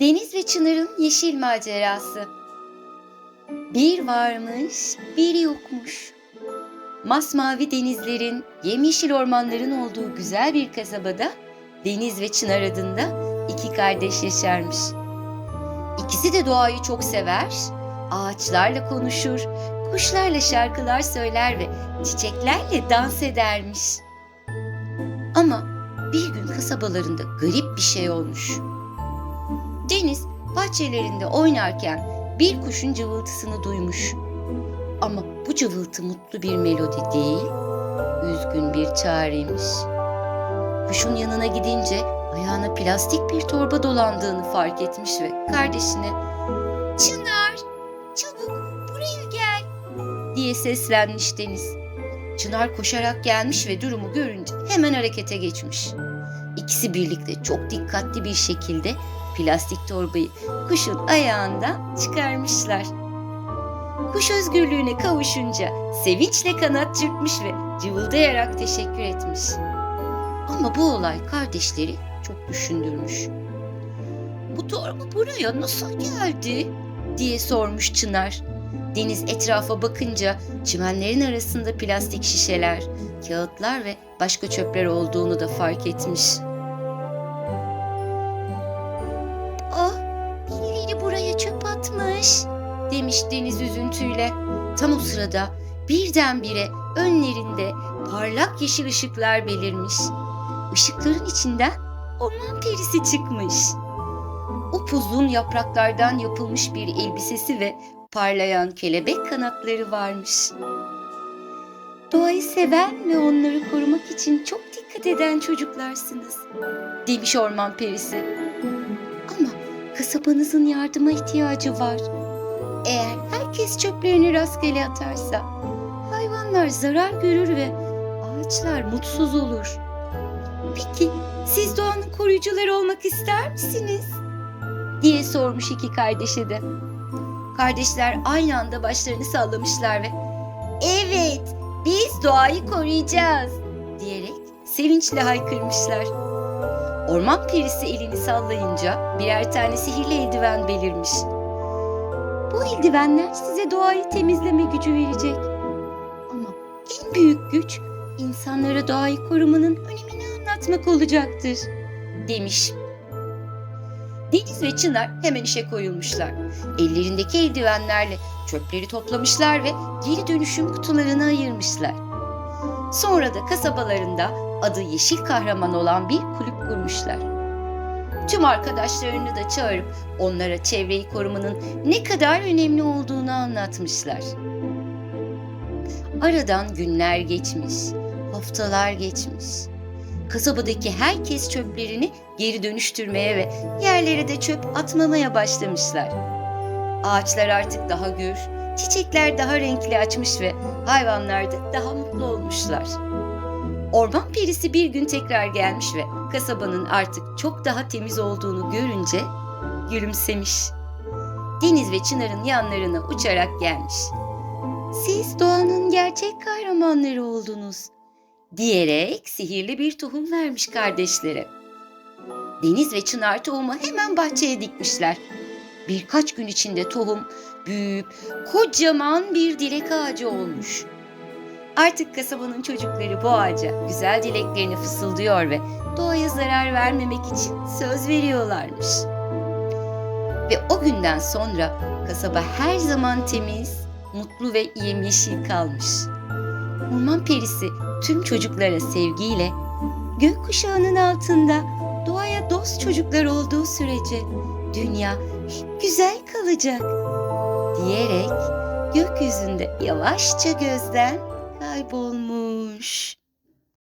Deniz ve Çınar'ın yeşil macerası. Bir varmış, bir yokmuş. Masmavi denizlerin, yemyeşil ormanların olduğu güzel bir kasabada Deniz ve Çınar adında iki kardeş yaşarmış. İkisi de doğayı çok sever, ağaçlarla konuşur, kuşlarla şarkılar söyler ve çiçeklerle dans edermiş. Ama bir gün kasabalarında garip bir şey olmuş. Deniz bahçelerinde oynarken bir kuşun cıvıltısını duymuş. Ama bu cıvıltı mutlu bir melodi değil, üzgün bir çağrıymış. Kuşun yanına gidince ayağına plastik bir torba dolandığını fark etmiş ve kardeşine "Çınar, çabuk buraya gel." diye seslenmiş Deniz. Çınar koşarak gelmiş ve durumu görünce hemen harekete geçmiş. İkisi birlikte çok dikkatli bir şekilde plastik torbayı kuşun ayağından çıkarmışlar. Kuş özgürlüğüne kavuşunca sevinçle kanat çırpmış ve cıvıldayarak teşekkür etmiş. Ama bu olay kardeşleri çok düşündürmüş. Bu torba buraya nasıl geldi? diye sormuş Çınar. Deniz etrafa bakınca çimenlerin arasında plastik şişeler, kağıtlar ve başka çöpler olduğunu da fark etmiş. Demiş Deniz üzüntüyle. Tam o sırada birdenbire önlerinde parlak yeşil ışıklar belirmiş. Işıkların içinden orman perisi çıkmış. Upuzun yapraklardan yapılmış bir elbisesi ve parlayan kelebek kanatları varmış. Doğayı seven ve onları korumak için çok dikkat eden çocuklarsınız, demiş orman perisi. Ama kasabanızın yardıma ihtiyacı var. Eğer herkes çöplerini rastgele atarsa hayvanlar zarar görür ve ağaçlar mutsuz olur. Peki siz doğanın koruyucuları olmak ister misiniz? diye sormuş iki kardeşe de. Kardeşler aynı anda başlarını sallamışlar ve evet biz doğayı koruyacağız diyerek sevinçle haykırmışlar. Orman perisi elini sallayınca birer tane sihirli eldiven belirmiş. Bu eldivenler size doğayı temizleme gücü verecek. Ama en büyük güç insanlara doğayı korumanın önemini anlatmak olacaktır demiş. Deniz ve Çınar hemen işe koyulmuşlar. Ellerindeki eldivenlerle çöpleri toplamışlar ve geri dönüşüm kutularına ayırmışlar. Sonra da kasabalarında adı Yeşil Kahraman olan bir kulüp kurmuşlar. Tüm arkadaşlarını da çağırıp onlara çevreyi korumanın ne kadar önemli olduğunu anlatmışlar. Aradan günler geçmiş, haftalar geçmiş. Kasabadaki herkes çöplerini geri dönüştürmeye ve yerlere de çöp atmamaya başlamışlar. Ağaçlar artık daha gür, çiçekler daha renkli açmış ve hayvanlar da daha mutlu olmuşlar. Orman perisi bir gün tekrar gelmiş ve kasabanın artık çok daha temiz olduğunu görünce gülümsemiş. Deniz ve Çınar'ın yanlarına uçarak gelmiş. Siz doğanın gerçek kahramanları oldunuz diyerek sihirli bir tohum vermiş kardeşlere. Deniz ve Çınar tohumu hemen bahçeye dikmişler. Birkaç gün içinde tohum büyüyüp kocaman bir dilek ağacı olmuş. Artık kasabanın çocukları bu ağaca güzel dileklerini fısıldıyor ve doğaya zarar vermemek için söz veriyorlarmış. Ve o günden sonra kasaba her zaman temiz, mutlu ve yemyeşil kalmış. Orman perisi tüm çocuklara sevgiyle gökkuşağının altında doğaya dost çocuklar olduğu sürece dünya güzel kalacak diyerek gökyüzünde yavaşça gözden kaybolmuş.